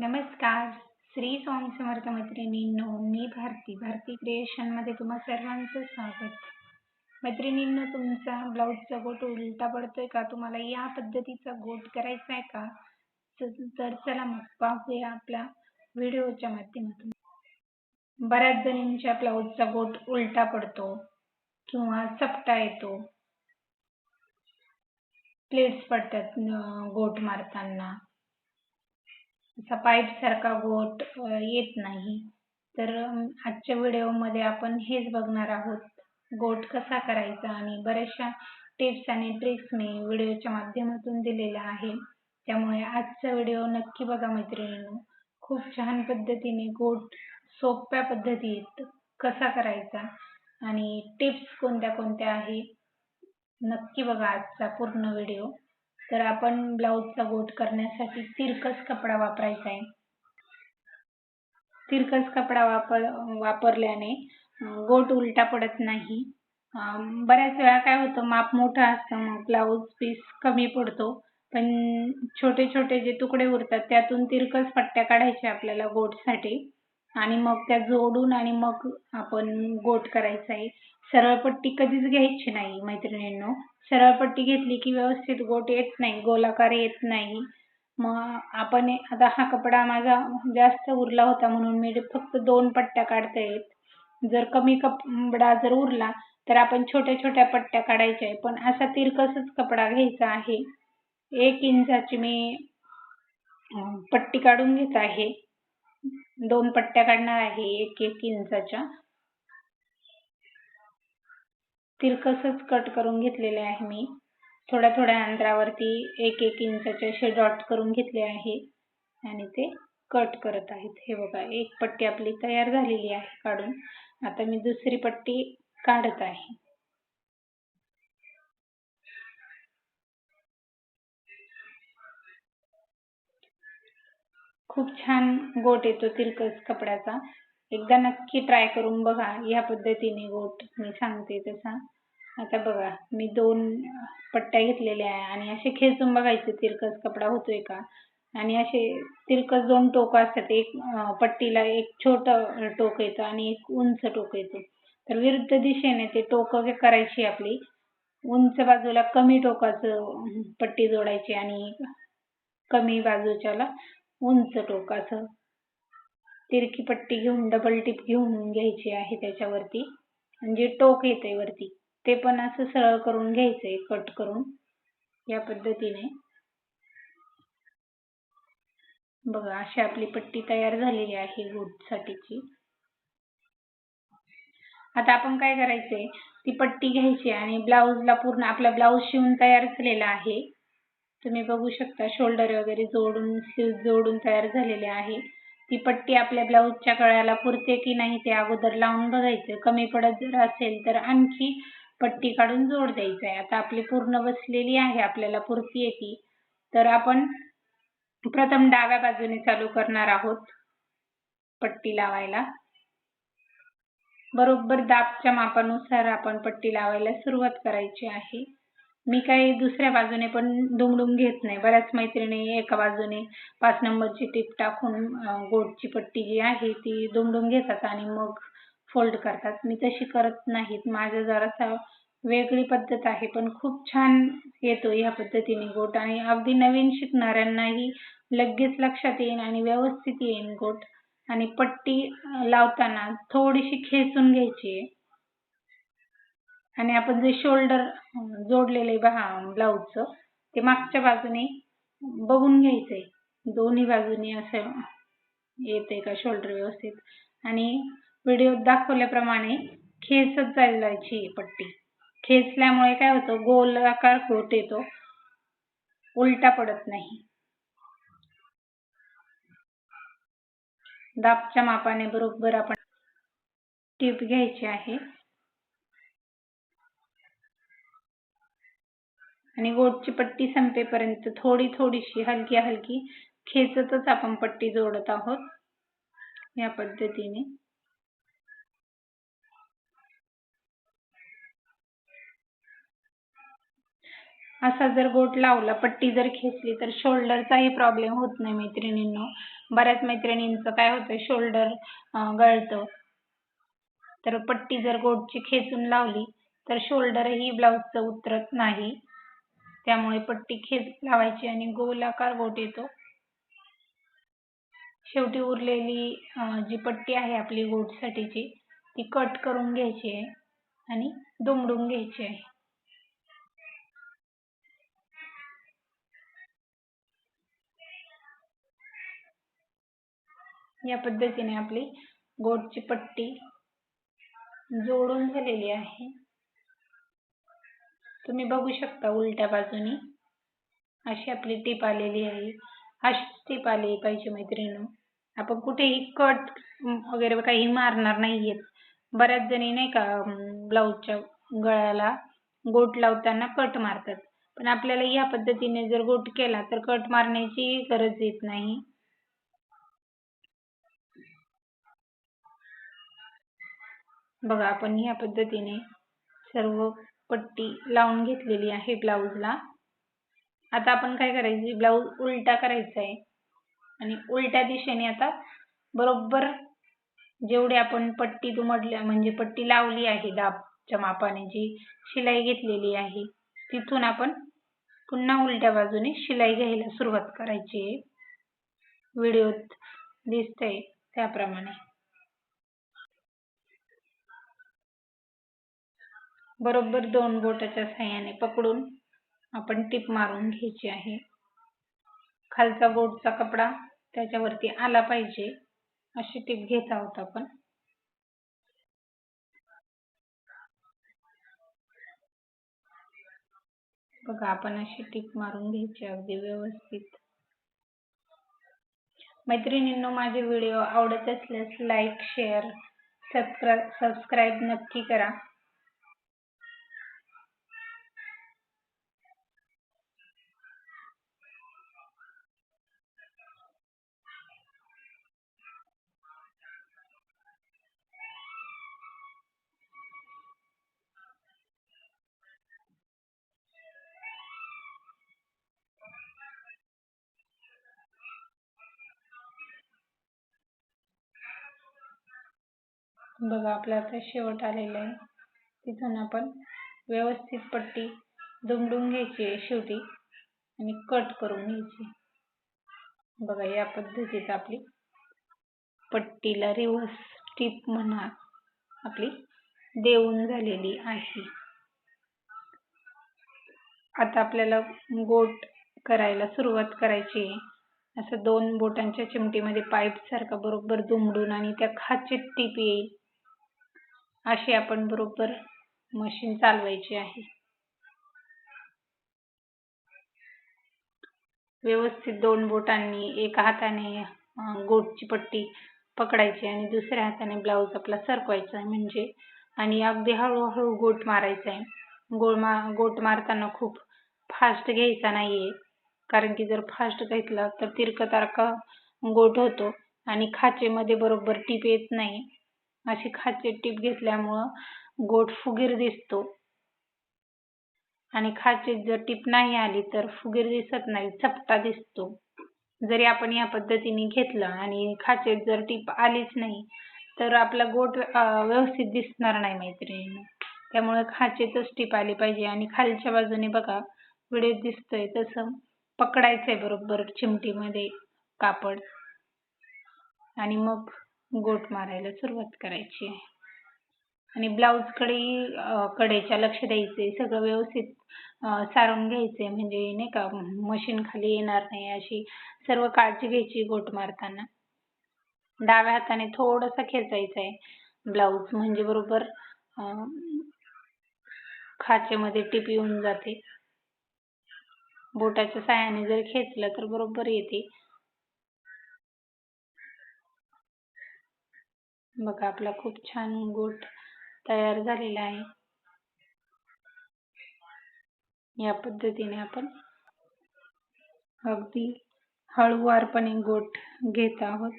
नमस्कार. श्री स्वामी समर्थ मैत्रिणींनो मी भारती भारती क्रिएशनमध्ये तुम्हा सर्वांचं स्वागत. मैत्रिणींनो तुमचा ब्लाऊजचा गोट उलटा पडतोय का? तुम्हाला या पद्धतीचा गोट करायचा आहे का? तर चला मग पाहूया आपल्या व्हिडिओच्या माध्यमातून. बऱ्याच जणींच्या ब्लाऊजचा गोट उलटा पडतो किंवा चपटा येतो. प्लेट्स पडतात गोट मारताना. असा पाईप सारखा गोट येत नाही. तर आजच्या व्हिडिओमध्ये आपण हेच बघणार आहोत. गोट कसा करायचा आणि बऱ्याचशा टिप्स आणि ट्रिक्स मी व्हिडिओच्या माध्यमातून दिलेल्या आहे. त्यामुळे आजचा व्हिडिओ नक्की बघा मैत्रिणींनो. खूप छान पद्धतीने गोट सोप्या पद्धतीत कसा करायचा आणि टिप्स कोणत्या कोणत्या आहे नक्की बघा आजचा पूर्ण व्हिडिओ. तर आपण ब्लाऊजचा गोट करण्यासाठी तिरकस कपडा वापरायचा आहे. तिरकस कपडा वापर वापरल्याने गोट उलटा पडत नाही. बऱ्याच वेळा काय होतं माप मोठं असतं मग ब्लाऊज पीस कमी पडतो. पण छोटे छोटे जे तुकडे उरतात त्यातून तिरकस पट्ट्या काढायच्या आपल्याला गोटसाठी आणि मग त्या जोडून आणि मग आपण गोट करायचा आहे. सरळ पट्टी कधीच घ्यायची नाही मैत्रिणींनो. सरळ पट्टी घेतली की व्यवस्थित गोट येत नाही गोलाकार येत नाही. मग आपण आता हा कपडा माझा जास्त उरला होता म्हणून मी फक्त दोन पट्ट्या काढतायत जर कमी कपडा जर उरला तर आपण छोट्या छोट्या पट्ट्या काढायच्या आहे पण असा तिरकसच कपडा घ्यायचा आहे. एक इंचाची मी पट्टी काढून घेत आहे. दोन पट्ट्या काढणार आहे एक एक इंचाच्या. तिरकसच कट करून घेतलेले आहे मी. थोड्या थोड्या अंतरावरती एक एक इंचाचे असे डॉट करून घेतले आहे. आणि ते कट करत आहेत. हे बघा एक पट्टी आपली तयार झालेली आहे काढून. आता मी दुसरी पट्टी काढत आहे. खूप छान गोट येतो तिरकस कपड्याचा. एकदा नक्की ट्राय करून बघा. या पद्धतीने गोट मी सांगते तसा. आता बघा मी दोन पट्ट्या घेतलेल्या आहे आणि असे खेचून बघायचे तिरकस कपडा होतोय का? आणि असे तिरकस दोन टोक असतात एक पट्टीला एक छोट टोक येतं आणि एक उंच टोक येतं. तर विरुद्ध दिशेने ते टोक करायची आपली. उंच बाजूला कमी टोकाचं पट्टी जोडायची आणि कमी बाजूच्याला उंच टोकाचं तिरकी पट्टी घेऊन डबल टिप घेऊन घ्यायची आहे त्याच्यावरती. म्हणजे टोक येते वरती. ते पण असं सरळ करून घ्यायचंय कट करून या पद्धतीने. बघा अशी आपली पट्टी तयार झालेली आहे साठीची आता आपण काय करायचंय ती पट्टी घ्यायची आणि ब्लाऊजला पूर्ण आपला ब्लाऊज शिवून तयार झालेला आहे. तुम्ही बघू शकता शोल्डर वगैरे जोडून जोडून तयार झालेले आहे. ती पट्टी आपल्या ब्लाऊजच्या कळ्याला पुरते की नाही ते अगोदर लावून बघायचं. कमी पडत जर असेल तर आणखी पट्टी काढून जोड द्यायचा आहे आता आपली पूर्ण बसलेली आहे आपल्याला पुरती ती. तर आपण प्रथम डाव्या बाजूने चालू करणार आहोत पट्टी लावायला. बरोबर दाबच्या मापानुसार आपण पट्टी लावायला सुरुवात करायची आहे. मी काही दुसऱ्या बाजूने पण दुमडून घेत नाही. बऱ्याच मैत्रिणी एका बाजूने पाच नंबरची टीप टाकून गोटची पट्टी जी आहे ती दुमडून घेतात आणि मग फोल्ड करतात. मी तशी करत नाहीत. माझं जरासा वेगळी पद्धत आहे पण खूप छान येतो ह्या पद्धतीने गोट. आणि अगदी नवीन शिकणाऱ्यांनाही लगेच लक्षात येईल आणि व्यवस्थित येईन गोट. आणि पट्टी लावताना थोडीशी खेचून घ्यायची. आहे आणि आपण जे शोल्डर जोडलेले ब्लाऊज ब्लाऊजचं ते मागच्या बाजूने बघून घ्यायचंय. दोन्ही बाजूनी असं येते का शोल्डर व्यवस्थित? आणि व्हिडिओत दाखवल्याप्रमाणे खेचत जायची पट्टी. खेचल्यामुळे काय होतं गोल आकार होत येतो. उलटा पडत नाही. दाबच्या मापाने बरोबर आपण टीप घ्यायची आहे. आणि गोटची पट्टी संपेपर्यंत थोडी थोडीशी हलकी हलकी खेचतच आपण पट्टी जोडत आहोत. या पद्धतीने. असा जर गोट लावला पट्टी जर खेचली तर शोल्डरचाही प्रॉब्लेम होत नाही मैत्रिणींनो. बऱ्याच मैत्रिणींचं काय होतं शोल्डर गळतं. तर पट्टी जर गोटची खेचून लावली तर शोल्डरही ब्लाऊजचं उतरत नाही. त्यामुळे पट्टी खेच लावायची आणि गोलाकार गोट येतो. शेवटी उरलेली जी पट्टी आहे आपली गोटसाठीची ती कट करून घ्यायची आहे आणि दुमडून घ्यायची आहे. या पद्धतीने आपली गोटची पट्टी जोडून झालेली आहे. तुम्ही बघू शकता उलट्या बाजूनी अशी आपली टीप आलेली आहे. अशीच टीप आली पाहिजे मैत्रिणी आपण कुठेही कट वगैरे काही मारणार नाहीयेत. बऱ्याच जणी नाही का ब्लाऊजच्या गळ्याला गोट लावताना कट मारतात. पण आपल्याला या पद्धतीने जर गोट केला तर कट मारण्याची गरज येत नाही. बघा आपण या पद्धतीने सर्व पट्टी लावून घेतलेली आहे ब्लाऊजला आता आपण काय करायचं? ब्लाऊज उलटा करायचा आहे. आणि उलट्या दिशेने आता बरोबर जेवढे आपण पट्टी दुमडल्या म्हणजे पट्टी लावली आहे दाबच्या मापाने जी शिलाई घेतलेली आहे तिथून आपण पुन्हा उलट्या बाजूने शिलाई घ्यायला सुरुवात करायची आहे. व्हिडिओत दिसतंय त्याप्रमाणे. बरोबर दोन बोटाच्या साह्याने पकडून आपण टीप मारून घ्यायची आहे. खालचा बोटचा कपडा त्याच्यावरती आला पाहिजे अशी टीप घेत आहोत आपण. बघा आपण अशी टीप मारून घ्यायची अगदी व्यवस्थित. मैत्रिणींनो माझे व्हिडिओ आवडत असल्यास लाईक शेअर सबस्क्राईब नक्की करा. बघा आपला आता शेवट आलेला आहे. तिथून आपण व्यवस्थित पट्टी दुमडून घ्यायची आहे शेवटी आणि कट करून घ्यायची बघा या पद्धतीत आपली पट्टीला रिव्हर्स टीप म्हणा आपली देऊन झालेली आहे. आता आपल्याला गोट करायला सुरुवात करायची आहे. असं दोन बोटांच्या चिमटीमध्ये पाईप सारखा बरोबर दुमडून आणि त्या खाचीत टीप येईल. अशी आपण बरोबर मशीन चालवायची आहे. व्यवस्थित दोन बोटांनी एका हाताने गोटची पट्टी पकडायची आणि दुसऱ्या हाताने ब्लाऊज आपला सरकवायचा म्हणजे आणि अगदी हळूहळू गोट मारायचा आहे. गोळ मा गोट मारताना खूप फास्ट घ्यायचा नाहीये. कारण की जर फास्ट घेतला तर तिरकतारका गोट होतो आणि खाचेमध्ये बरोबर टीप येत नाही. अशी खाचे टीप घेतल्यामुळं गोट फुगीर दिसतो. आणि खाचेत जर टीप नाही आली तर फुगीर दिसत नाही चपटा दिसतो. जरी आपण या पद्धतीने घेतलं आणि खाचेत जर टीप आलीच नाही तर आपला गोट व्यवस्थित दिसणार नाही मैत्रिणीनं. त्यामुळे खाचेतच टीप आली पाहिजे आणि खालच्या बाजूने बघा व्हिडिओ दिसतोय तसं पकडायचंय बरोबर चिमटीमध्ये कापड. आणि मग गोट मारायला सुरुवात करायची. आहे आणि ब्लाऊजकडे कडेच्या लक्ष द्यायचे सगळं व्यवस्थित सारून घ्यायचे. म्हणजे नाही का मशीन खाली येणार नाही अशी सर्व काळजी घ्यायची गोट मारताना. डाव्या हाताने थोडंसं खेचायचं आहे ब्लाऊज म्हणजे बरोबर खाचेमध्ये टीप येऊन जाते. बोटाच्या साह्याने जर खेचलं तर बरोबर येते. बघा आपला खूप छान गोट तयार झालेला आहे. या पद्धतीने आपण अगदी हळुवारपणे गोट घेत आहोत.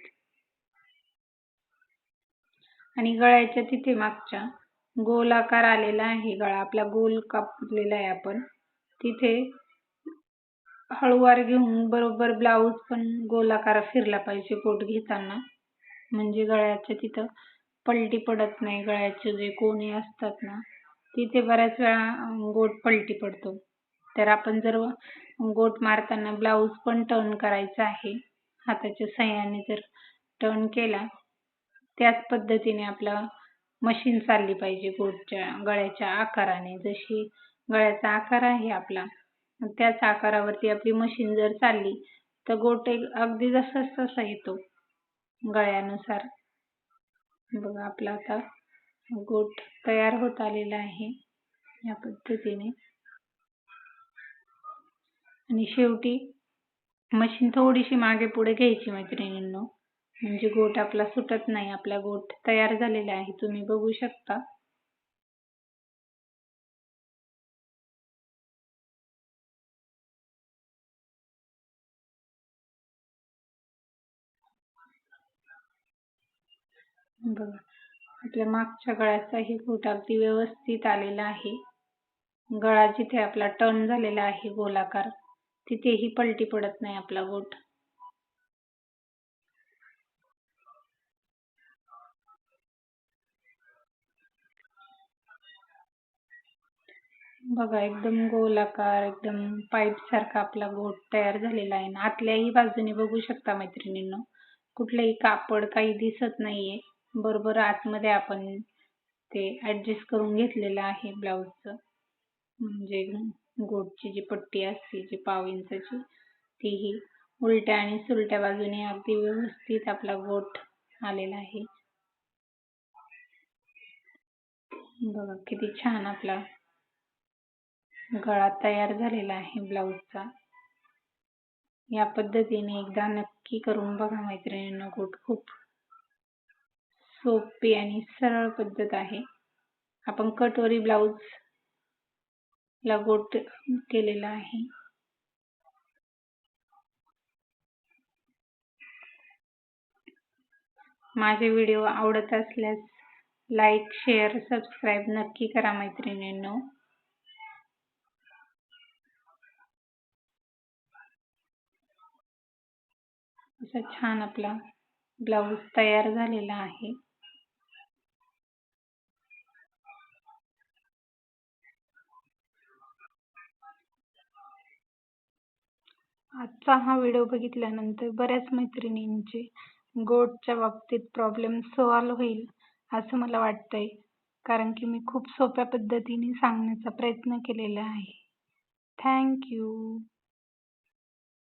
आणि गळ्याच्या तिथे मागच्या गोल आकार आलेला आहे गळा आपला गोल कापलेला आहे आपण. तिथे हळूवार घेऊन बरोबर ब्लाऊज पण गोलाकार फिरला पाहिजे कोट घेताना. म्हणजे गळ्याच्या तिथं पलटी पडत नाही. गळ्याचे जे कोणी असतात ना तिथे बऱ्याच वेळा गोट पलटी पडतो. तर आपण जर गोट मारताना ब्लाऊज पण टर्न करायचा आहे. हाताच्या सहाय्याने जर टर्न केला त्याच पद्धतीने आपला मशीन चालली पाहिजे गोटच्या गळ्याच्या आकाराने. जशी गळ्याचा आकार आहे आपला त्याच आकारावरती आपली मशीन जर चालली तर गोट एक अगदी जसाच तसा येतो. गळ्यानुसार. बघा आपला आता गोट तयार होत आलेला आहे या पद्धतीने. आणि शेवटी मशीन थोडीशी मागे पुढे घ्यायची मैत्रिणींनो. म्हणजे गोट आपला सुटत नाही आपला गोट तयार झालेला आहे. तुम्ही बघू शकता. बघा. आपल्या मागच्या गळ्याचाही गोट अगदी व्यवस्थित आलेला आहे. गळा जिथे आपला टर्न झालेला आहे गोलाकार तिथेही पलटी पडत नाही आपला गोट बघा एकदम गोलाकार एकदम पाईप सारखा आपला गोट तयार झालेला आहे. ना आतल्याही बाजूने बघू शकता मैत्रिणींनो कुठलंही कापड काही दिसत नाहीये. बरोबर आतमध्ये आपण ते ऍडजस्ट करून घेतलेलं आहे ब्लाऊजचं म्हणजे गोटची जी पट्टी असते जी पाव इंचाची तीही उलट्या आणि सुलट्या बाजूने अगदी व्यवस्थित आपला गोट आलेला आहे. बघा किती छान आपला गळा तयार झालेला आहे ब्लाऊजचा या पद्धतीने एकदा नक्की करून बघा मैत्रिणींना गोट खूप सोपी आणि सरळ पद्धत आहे. आपण कटोरी ब्लाऊज ला गोट केलेला आहे. माझे व्हिडिओ आवडत असल्यास लाईक शेअर सबस्क्राईब नक्की करा मैत्रिणींनो. असा छान आपला ब्लाऊज तयार झालेला आहे. आजचा हा व्हिडिओ बघितल्यानंतर बऱ्याच मैत्रिणींचे गोटच्या बाबतीत प्रॉब्लेम सॉल्व होईल असं मला वाटतंय. कारण की मी खूप सोप्या पद्धतीने सांगण्याचा प्रयत्न केलेला आहे. थँक्यू